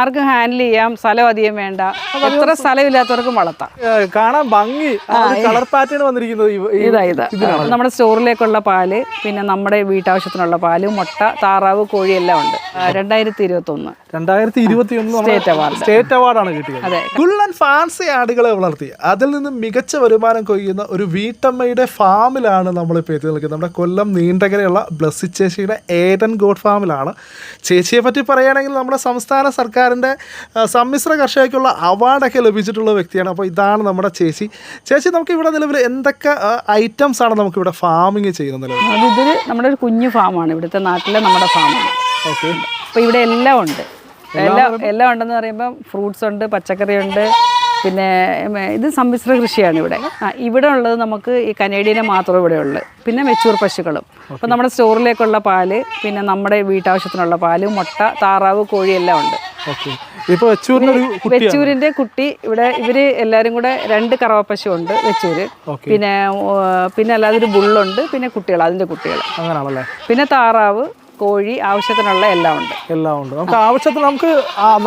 ആർക്കും ഹാൻഡിൽ ചെയ്യാം സ്ഥലം അധികം വേണ്ട. എത്ര സ്ഥലമില്ലാത്തവർക്കും വളർത്താം. കാണാൻ ഭംഗി. കളർ പാറ്റേൺ വന്നിരിക്കുന്നത് ഇതാ ഇതാ. നമ്മുടെ സ്റ്റോറിലേക്കുള്ള പാൽ പിന്നെ നമ്മുടെ വീട്ടാവശ്യത്തിനുള്ള പാൽ മുട്ട താറാവ് കോഴി എല്ലാം ഉണ്ട്. രണ്ടായിരത്തി ഇരുപത്തി ഒന്ന് രണ്ടായിരത്തി ഇരുപത്തി സ്റ്റേറ്റ് അവാർഡ് സ്റ്റേറ്റ് അവാർഡാണ് കിട്ടിയത്. കുള്ളൻ ഫാൻസി ആടുകളെ വളർത്തി. അതിൽ നിന്ന് മികച്ച വരുമാനം കൊയ്യുന്ന ഒരു വീട്ടമ്മയുടെ ഫാമിലാണ് നമ്മളിപ്പോൾ എത്തി നിൽക്കുന്നത്. നമ്മുടെ കൊല്ലം നീണ്ടകരയുള്ള ബ്ലസ്സി ചേച്ചിയുടെ ഏതൻ ഗോഡ് ഫാമിലാണ്. ചേച്ചിയെ പറ്റി പറയുകയാണെങ്കിൽ നമ്മുടെ സംസ്ഥാന സർക്കാരിന്റെ സമ്മിശ്ര കർഷകയ്ക്കുള്ള അവാർഡൊക്കെ ലഭിച്ചിട്ടുള്ള വ്യക്തിയാണ്. അപ്പോൾ ഇതാണ് നമ്മുടെ ചേച്ചി. ചേച്ചി നമുക്ക് ഇവിടെ നിലവിൽ എന്തൊക്കെ ഐറ്റംസ് ആണ് നമുക്ക് ഇവിടെ ഫാമിങ് ചെയ്യുന്നത് നമ്മുടെ ഒരു കുഞ്ഞു ഫാമാണ് ഇവിടുത്തെ നാട്ടിലെ നമ്മുടെ ഫാമാണ് അപ്പോൾ ഇവിടെ എല്ലാം ഉണ്ട്. എല്ലാം എല്ലാം ഉണ്ടെന്ന് പറയുമ്പോൾ ഫ്രൂട്ട്സ് ഉണ്ട് പച്ചക്കറി ഉണ്ട് പിന്നെ ഇത് സമ്മിശ്ര കൃഷിയാണ് ഇവിടെ. ആ ഇവിടെ ഉള്ളത് നമുക്ക് ഈ കനേഡിയനെ മാത്രമേ ഇവിടെ ഉള്ളൂ. പിന്നെ മെച്ചൂർ പശുക്കളും. അപ്പോൾ നമ്മുടെ സ്റ്റോറിലേക്കുള്ള പാൽ പിന്നെ നമ്മുടെ വീട്ടാവശ്യത്തിനുള്ള പാൽ മുട്ട താറാവ് കോഴി എല്ലാം ഉണ്ട്. വെച്ചൂരിന്റെ കുട്ടി ഇവിടെ ഇവർ എല്ലാരും കൂടെ രണ്ട് കറവപ്പശു ഉണ്ട് വെച്ചൂര്. പിന്നെ പിന്നെ അല്ലാതെ ഒരു ബുള്ളുണ്ട് പിന്നെ കുട്ടികൾ അതിന്റെ കുട്ടികൾ പിന്നെ താറാവ് കോഴി ആവശ്യത്തിനുള്ള എല്ലാം ഉണ്ട്. എല്ലാം ഉണ്ട്. നമുക്ക് ആവശ്യത്തിന് നമുക്ക്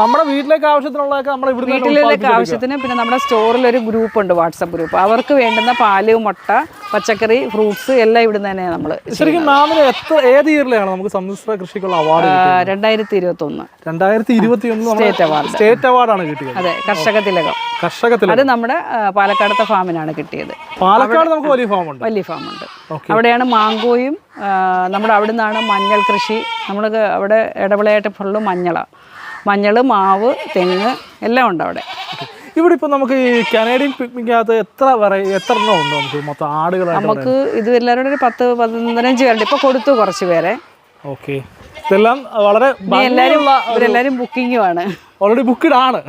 നമ്മുടെ വീട്ടിലേക്ക് ആവശ്യത്തിനുള്ളതൊക്കെ നമ്മുടെ വീട്ടിലേക്ക് ആവശ്യത്തിന് പിന്നെ നമ്മുടെ സ്റ്റോറിൽ ഒരു ഗ്രൂപ്പ് ഉണ്ട് വാട്സപ്പ് ഗ്രൂപ്പ്. അവർക്ക് വേണ്ടുന്ന പാൽ മുട്ട പച്ചക്കറി ഫ്രൂട്ട്സ് എല്ലാം ഇവിടുന്ന് തന്നെ നമ്മൾ ശരിക്കും മാമിന് എത്ര ഏത് ഇയറിലാണ് നമുക്ക് സമ്മിശ്ര കൃഷിക്കുള്ള അവാർഡ് രണ്ടായിരത്തി ഇരുപത്തി ഒന്ന് രണ്ടായിരത്തി ഇരുപത്തി ഒന്ന് സ്റ്റേറ്റ് അവാർഡ് സ്റ്റേറ്റ് അവാർഡാണ് കിട്ടിയത്. അതെ കർഷക തിലകം. കർഷകത്തിൽ അത് നമ്മുടെ പാലക്കാടത്തെ ഫാമിനാണ് കിട്ടിയത്. പാലക്കാട് നമുക്ക് വലിയ ഫാമുണ്ട് ഉണ്ട്. വലിയ ഫാമുണ്ട് അവിടെയാണ് മാങ്കോയും നമ്മുടെ അവിടെ നിന്നാണ് മഞ്ഞൾ കൃഷി. നമ്മൾ അവിടെ ഇടവിളയായിട്ട് ഫുള്ള് മഞ്ഞളാണ് മഞ്ഞൾ മാവ് തെങ്ങ് എല്ലാം ഉണ്ട് അവിടെ. ഇവിടെ ഇപ്പോൾ നമുക്ക് ഈ കനേഡിയൻ പിക്നിക്കകത്ത് എത്ര വരെ എത്ര എണ്ണം ഉണ്ട് നമുക്ക് മൊത്തം ആടുകൾ നമുക്ക് ഇത് എല്ലാവരും ഒരു പത്ത് പതിനഞ്ച് പേരുണ്ട് ഇപ്പോൾ കൊടുത്തു കുറച്ച് പേരെ. ഓക്കെ ഇതെല്ലാം വളരെ എല്ലാവരും ബുക്കിങ്ങുമാണ് ഓൾറെഡി ബുക്ക്ഡ് ആണ്.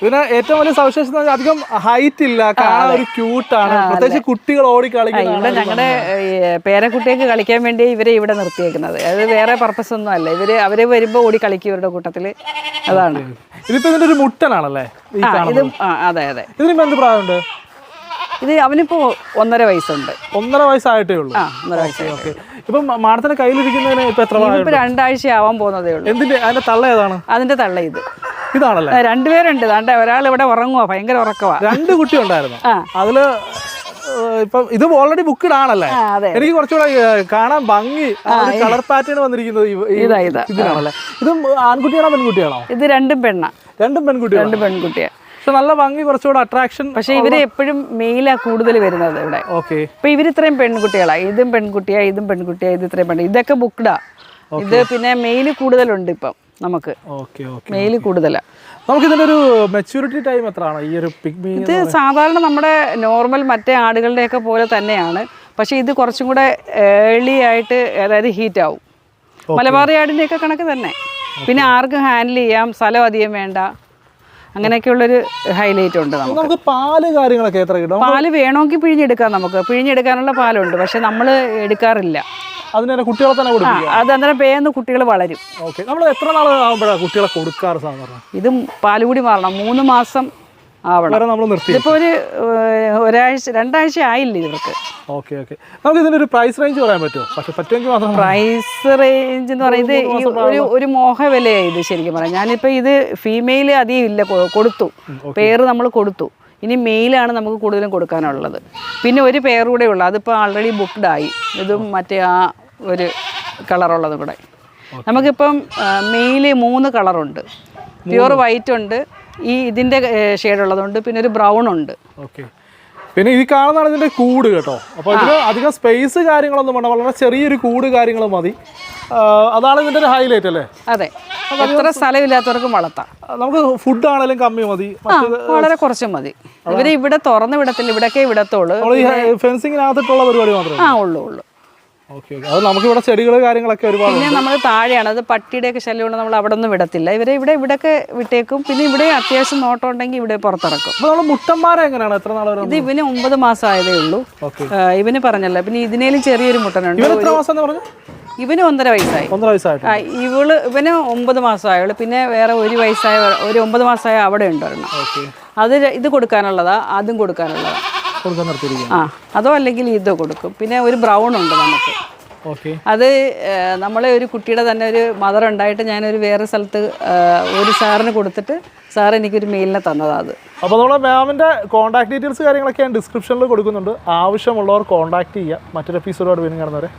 ഇതിന് ഏറ്റവും വലിയ സവിശേഷത അധികം ഹൈറ്റ് ഇല്ല. കാണാൻ ഒരു ആണ്. പ്രത്യേകിച്ച് കുട്ടികൾ ഓടി കളിക്കുന്നത് ഇവിടെ ഞങ്ങളുടെ പേരക്കുട്ടികൾക്ക് കളിക്കാൻ വേണ്ടി ഇവരെ ഇവിടെ നിർത്തിയേക്കുന്നത്. അത് വേറെ പർപ്പസ് ഒന്നും അല്ല. ഇവർ അവർ വരുമ്പോ ഓടി കളിക്കും ഇവരുടെ കൂട്ടത്തിൽ. അതാണ്. ഇതിപ്പോ ഇതിന്റെ ഒരു മുട്ടനാണല്ലേ? ഇതും അതെ അതെ. ഇതിനിപ്പോ എന്ത് പ്രായമുണ്ട്? ഇത് അവനിപ്പോ ഒന്നര വയസ്സുണ്ട്. ഒന്നര വയസ്സായിട്ടേ ഉള്ളൂ. ആ ഒന്നര വയസ്സ് ഓക്കെ. ഇപ്പം മാഡത്തിന്റെ കയ്യിലിരിക്കുന്നതിന് ഇപ്പൊ എത്ര ഇപ്പൊ രണ്ടാഴ്ച ആവാൻ പോകുന്നതേ ഉള്ളൂ. എന്തിന്റെ അതിന്റെ തള്ള ഏതാണ്? അതിന്റെ തള്ള ഇത്. ഇതാണല്ലേ? രണ്ടുപേരുണ്ട് ദാണ്ട ഒരാൾ ഇവിടെ ഉറങ്ങുവാ ഭയങ്കര ഉറക്കവാ. രണ്ട് കുട്ടി ഉണ്ടായിരുന്നു അതിൽ ഇപ്പം ഇത് ഓൾറെഡി ബുക്ക്ഡ് ആണല്ലേ? എനിക്ക് കുറച്ചുകൂടെ കാണാൻ ഭംഗി. കളർ പാറ്റേൺ വന്നിരിക്കുന്നത് ഇതാ ഇതാ. ഇതിനാണല്ലേ? ഇതും ആൺകുട്ടിയാണോ പെൺകുട്ടിയാണോ? ഇത് രണ്ടും പെണ്ണ. രണ്ടും പെൺകുട്ടിയാണ് രണ്ട് പെൺകുട്ടിയാ. പക്ഷെ നല്ല ഭംഗി കുറച്ചുകൂടെ അട്രാക്ഷൻ പക്ഷെ ഇവർ എപ്പോഴും മെയിലാ കൂടുതൽ വരുന്നത് ഇവിടെ. ഓക്കെ ഇപ്പൊ ഇവർ ഇത്രയും പെൺകുട്ടികളാ. ഇതും പെൺകുട്ടിയാ ഇതും പെൺകുട്ടിയാ ഇത് ഇത്രയും പെൺകുട്ടി ഇതൊക്കെ ബുക്ക്ഡാ ഇത് പിന്നെ മെയിൽ കൂടുതലുണ്ട് ഇപ്പം നമുക്ക്. മെയിൽ കൂടുതലാ. നമുക്ക് ഇതിന്റെ ഒരു മെച്യൂരിറ്റി ടൈം എത്രയാണ്? ഈ ഒരു പിഗ്മി ഇത് സാധാരണ നമ്മുടെ നോർമൽ മറ്റേ ആടുകളുടെയൊക്കെ പോലെ തന്നെയാണ്. പക്ഷെ ഇത് കുറച്ചും കൂടെ ഏർലി ആയിട്ട് അതായത് ഹീറ്റ് ആവും. മലബാറി ആടിന്റെയൊക്കെ കണക്ക് തന്നെ. പിന്നെ ആർക്കും ഹാൻഡിൽ ചെയ്യാം സ്ഥലം അധികം വേണ്ട. അങ്ങനെയൊക്കെയുള്ളൊരു ഹൈലൈറ്റ് ഉണ്ട് നമുക്ക്. പാൽ കാര്യങ്ങളൊക്കെ എത്ര കിട്ടും? പാൽ വേണമെങ്കിൽ പിഴിഞ്ഞെടുക്കാം നമുക്ക്. പിഴിഞ്ഞെടുക്കാനുള്ള പാലുണ്ട്. പക്ഷെ നമ്മൾ എടുക്കാറില്ല. അതിനെ കുട്ടികളെ തന്നെ കൊടുക്കും അത് അന്നേരം പേന്ന് കുട്ടികൾ വളരും. ഓക്കെ. നമ്മൾ എത്ര നാൾ ആകുമ്പോഴാണ് കുട്ടികളെ കൊടുക്കാറ് സാധാരണ? ഇതും പാലുകൂടി മാറണം. മൂന്ന് മാസം ആവണം. ഇതിപ്പോൾ ഒരു ഒരാഴ്ച രണ്ടാഴ്ച ആയില്ല ഇവർക്ക്? Okay okay. നമുക്ക് ഇതിന്റെ ഒരു പ്രൈസ് റേഞ്ച് പറയാൻ പറ്റുമോ? പക്ഷെ പറ്റുമെങ്കിൽ മാത്രം പ്രൈസ് റേഞ്ച് എന്ന് പറയുന്നത് ഈ ഒരു ഒരു മോഹവിലയായി ഇത് ശരിക്കും പറയാം. ഞാനിപ്പോൾ ഇത് ഫീമെയിൽ അധികം ഇല്ല കൊടുത്തു. പേര് നമ്മൾ കൊടുത്തു. ഇനി മെയിലാണ് നമുക്ക് കൂടുതലും കൊടുക്കാനുള്ളത്. പിന്നെ ഒരു പേർ കൂടെ ഉള്ളു. അതിപ്പോൾ ആൾറെഡി ബുക്ക്ഡ് ആയി. ഇതും മറ്റേ ആ ഒരു കളറുള്ളത് കൂടെ. നമുക്കിപ്പം മെയിൽ മൂന്ന് കളറുണ്ട് പ്യുവർ വൈറ്റ് ഉണ്ട്. ഈ ഇതിന്റെ ഷെയ്ഡുള്ളതുണ്ട് പിന്നെ ഒരു ബ്രൗൺ ഉണ്ട്. ഓക്കെ പിന്നെ ഈ കാണുന്നതാണ് ഇതിന്റെ കൂട് കേട്ടോ. അപ്പോൾ ഇതിന് അധികം സ്പേസ് കാര്യങ്ങളൊന്നും വേണ്ട. വളരെ ചെറിയൊരു കൂട് കാര്യങ്ങൾ മതി. അതാണ് ഇതിന്റെ ഒരു ഹൈലൈറ്റ് അല്ലേ? അതെ. എത്ര സ്ഥലമില്ലാത്തവർക്കും വളർത്താം. നമുക്ക് ഫുഡ് ആണെങ്കിലും കമ്മി മതി. വളരെ കുറച്ച് മതി. ഇവർ ഇവിടെ തുറന്ന് വിടത്തില്ല. ഇവിടൊക്കെ വിടത്തുള്ളൂ ഫെൻസിങ്ങിനകത്തിട്ടുള്ള പരിപാടി മാത്രമേ ആ ഉള്ളൂ ഉള്ളൂ. Okay okay. അത് നമുക്ക് ഇവിടെ ചെടികൾ കാര്യങ്ങളൊക്കെ ഒരുപാട് പിന്നെ നമ്മൾ താഴെയാണ്. അത് പട്ടിയുടെയൊക്കെ ശല്യം കൊണ്ട് നമ്മൾ അവിടെ ഒന്നും വിടത്തില്ല. ഇവരെ ഇവിടെ ഇവിടെയൊക്കെ വിട്ടേക്കും. പിന്നെ ഇവിടെ അത്യാവശ്യം നോട്ടം ഉണ്ടെങ്കിൽ ഇവിടെ പുറത്തിറക്കും. അപ്പോൾ നമ്മൾ മുട്ടന്മാരെ എങ്ങനെയാണ്? എത്ര നാൾ ഇത് ഇവന് ഒമ്പത് മാസം ആയതേ ഉള്ളൂ. ഇവന് പറഞ്ഞല്ല. പിന്നെ ഇതിനേലും ചെറിയൊരു മുട്ടനുണ്ട്. എത്ര മാസം എന്ന് പറഞ്ഞു? ഇവന് ഒന്നര വയസ്സായി. ഒന്നര ഇവൾ ഇവന് ഒമ്പത് മാസമായുള്ളൂ പിന്നെ വേറെ ഒരു വയസ്സായ ഒരു ഒമ്പത് മാസമായ അവിടെ ഉണ്ട് ഒരെണ്ണം ഓക്കെ. അത് ഇത് കൊടുക്കാനുള്ളതാ അതും കൊടുക്കാനുള്ളതാ. കൊടുക്കാൻ ആ അതോ അല്ലെങ്കിൽ ഇതോ കൊടുക്കും. പിന്നെ ഒരു ബ്രൗൺ ഉണ്ട് നമുക്ക്. ഓക്കെ അത് നമ്മളെ ഒരു കുട്ടിയുടെ തന്നെ ഒരു മദർ ഉണ്ടായിട്ട് ഞാനൊരു വേറെ സ്ഥലത്ത് ഒരു സാറിന് കൊടുത്തിട്ട് സാർ എനിക്കൊരു മെയിലിനെ തന്നതാ അത്. അപ്പോൾ നമ്മളെ മാമിന്റെ കോൺടാക്ട് ഡീറ്റെയിൽസ് കാര്യങ്ങളൊക്കെ ഞാൻ ഡിസ്ക്രിപ്ഷനിൽ കൊടുക്കുന്നുണ്ട്. ആവശ്യമുള്ളവർ കോൺടാക്ട് ചെയ്യുക. മറ്റൊരു എപ്പിസോഡോട് വീണ്ടും കാണുന്നവരെ